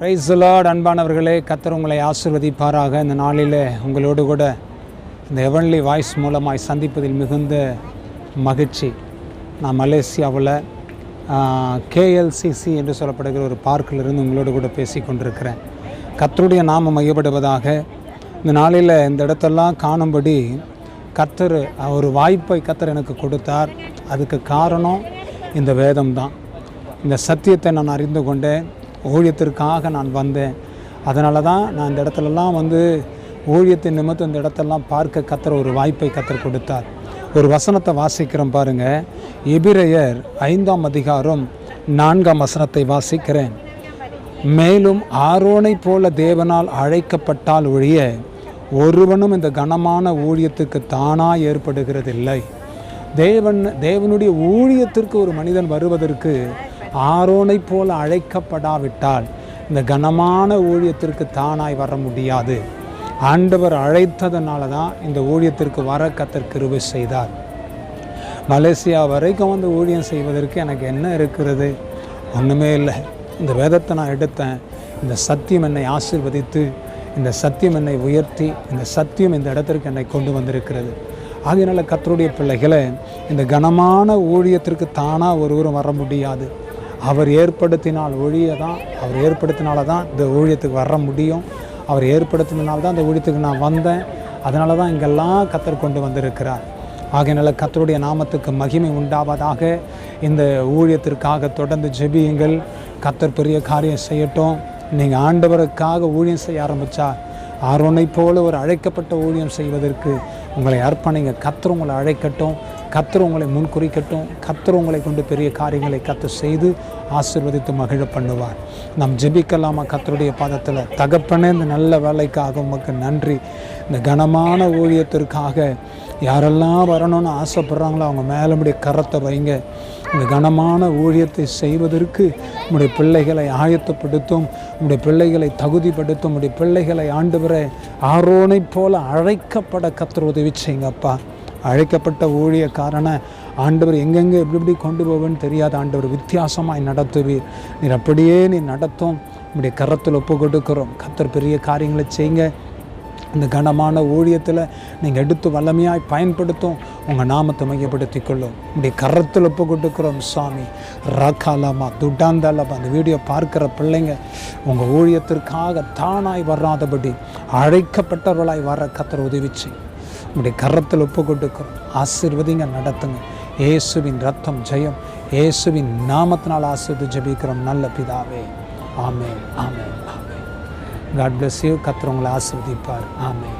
Price Lord அன்பானவர்களே. கத்தர் உங்களை ஆசிர்வதிப்பாராக. இந்த நாளில் உங்களோடு கூட இந்த எவன்லி வாய்ஸ் மூலமாய் சந்திப்பதில் மிகுந்த மகிழ்ச்சி. நான் மலேசியாவில் கேஎல்சிசி என்று சொல்லப்படுகிற ஒரு பார்க்கிலிருந்து உங்களோடு கூட பேசி கொண்டிருக்கிறேன். கத்தருடைய நாமம் மையப்படுவதாக இந்த நாளில் இந்த இடத்தெல்லாம் காணும்படி கத்தர் ஒரு வாய்ப்பை கத்தர் எனக்கு கொடுத்தார். அதுக்கு காரணம் இந்த வேதம் தான் இந்த சத்தியத்தை நான் அறிந்து கொண்டேன். ஊழியத்திற்காக நான் வந்தேன். அதனால தான் நான் இந்த இடத்துலலாம் வந்து ஊழியத்தின் நிமித்தம் இந்த இடத்தெல்லாம் பார்க்க கத்துற ஒரு வாய்ப்பை கத்தர் கொடுத்தார். ஒரு வசனத்தை வாசிக்கிறோம் பாருங்க. எபிரையர் ஐந்தாம் அதிகாரம் நான்காம் வசனத்தை வாசிக்கிறேன். மேலும் ஆரோனை போல தேவனால் அழைக்கப்பட்டால் ஒழிய ஒருவனும் இந்த கனமான ஊழியத்துக்கு தானாக ஏற்படுகிறதில்லை. தேவன் தேவனுடைய ஊழியத்திற்கு ஒரு மனிதன் வருவதற்கு ஆரோனை போல அழைக்கப்படாவிட்டால் இந்த கனமான ஊழியத்திற்கு தானாய் வர முடியாது. ஆண்டவர் அழைத்ததுனால தான் இந்த ஊழியத்திற்கு வர கத்தர் கிருபை செய்தார். மலேசியா வரைக்கும் வந்து ஊழியம் செய்வதற்கு எனக்கு என்ன இருக்கிறது? ஒன்றுமே இல்லை. இந்த வேதத்தை நான் எடுத்தேன். இந்த சத்தியம் என்னை ஆசிர்வதித்து இந்த சத்தியம் என்னை உயர்த்தி இந்த சத்தியம் இந்த இடத்திற்கு என்னை கொண்டு வந்திருக்கிறது. ஆகையினால கத்தருடைய பிள்ளைகளை இந்த கனமான ஊழியத்திற்கு தானாக ஒருவரும் வர முடியாது. அவர் ஏற்படுத்தினால் ஒழிய தான் அவர் ஏற்படுத்தினால தான் இந்த ஊழியத்துக்கு வர முடியும். அவர் ஏற்படுத்தினால தான் இந்த ஊழியத்துக்கு நான் வந்தேன். அதனால தான் இங்கெல்லாம் கத்தர் கொண்டு வந்திருக்கிறார். ஆகையினால கத்தருடைய நாமத்துக்கு மகிமை உண்டாவதாக இந்த ஊழியத்திற்காக தொடர்ந்து ஜெபியுங்கள். கத்தர் பெரிய காரியம் செய்யட்டும். நீங்கள் ஆண்டவருக்காக ஊழியம் செய்ய ஆரம்பித்தா ஆர்வனை போல ஒரு அழைக்கப்பட்ட ஊழியம் செய்வதற்கு உங்களை அர்ப்பணிங்க. கத்தர் உங்களை அழைக்கட்டும். கத்தர் உங்களை முன்குறிக்கட்டும். கத்தர் உங்களை கொண்டு பெரிய காரியங்களை கத்து செய்து ஆசிர்வதித்து மகிழ பண்ணுவார். நாம் ஜெபிக்கலாமா கத்தருடைய பாதத்தில்? தகப்பனே இந்த நல்ல வேலைக்காக உமக்கு நன்றி. இந்த கனமான ஊழியத்திற்காக யாரெல்லாம் வரணும்னு ஆசைப்படுறாங்களோ அவங்க மேலே முடிய கரத்தை வைங்க. இந்த கனமான ஊழியத்தை செய்வதற்கு உங்களுடைய பிள்ளைகளை ஆயத்தப்படுத்தும். உங்களுடைய பிள்ளைகளை தகுதிப்படுத்தும். உங்களுடைய பிள்ளைகளை ஆண்டு வர ஆரோனைப் போல அழைக்கப்பட கத்தர் உதவி செய்யுங்கப்பா. அழைக்கப்பட்ட ஊழியக்காரனை ஆண்டவர் எங்கெங்கே எப்படி எப்படி கொண்டு போவேன்னு தெரியாத ஆண்டவர் வித்தியாசமாய் நடத்துவீர். நீர் அப்படியே நீ நடத்தும். நம்முடைய கரத்தில் ஒப்பு கொடுக்குறோம். கத்தர் பெரிய காரியங்களை செய்யுங்க. இந்த கனமான ஊழியத்தில் நீங்கள் எடுத்து வல்லமையாய் பயன்படுத்தும். உங்கள் நாமத்தை மையப்படுத்திக் கொள்ளும் இப்படி கரத்தில் ஒப்பு கொடுக்குறோம் சாமி. ரகாலமா துட்டாந்தாலமா அந்த வீடியோ பார்க்குற பிள்ளைங்க உங்கள் ஊழியத்திற்காக தானாய் வராதபடி அழைக்கப்பட்டவர்களாய் வர கத்தர் உதவிச்சு செய்யும் உங்களுடைய கரத்தில் ஒப்பு கொடுக்குறோம் ஆசீர்வதிங்க நடத்துங்க. இயேசுவின் ரத்தம் ஜெயம். இயேசுவின் நாமத்தினால் ஆசிர்வதி ஜெபிக்கிறோம் நல்ல பிதாவே. ஆமே ஆமே ஆமே காட் பிளஸ் யூ கத்திரவங்களை ஆசிர்வதிப்பார். ஆமே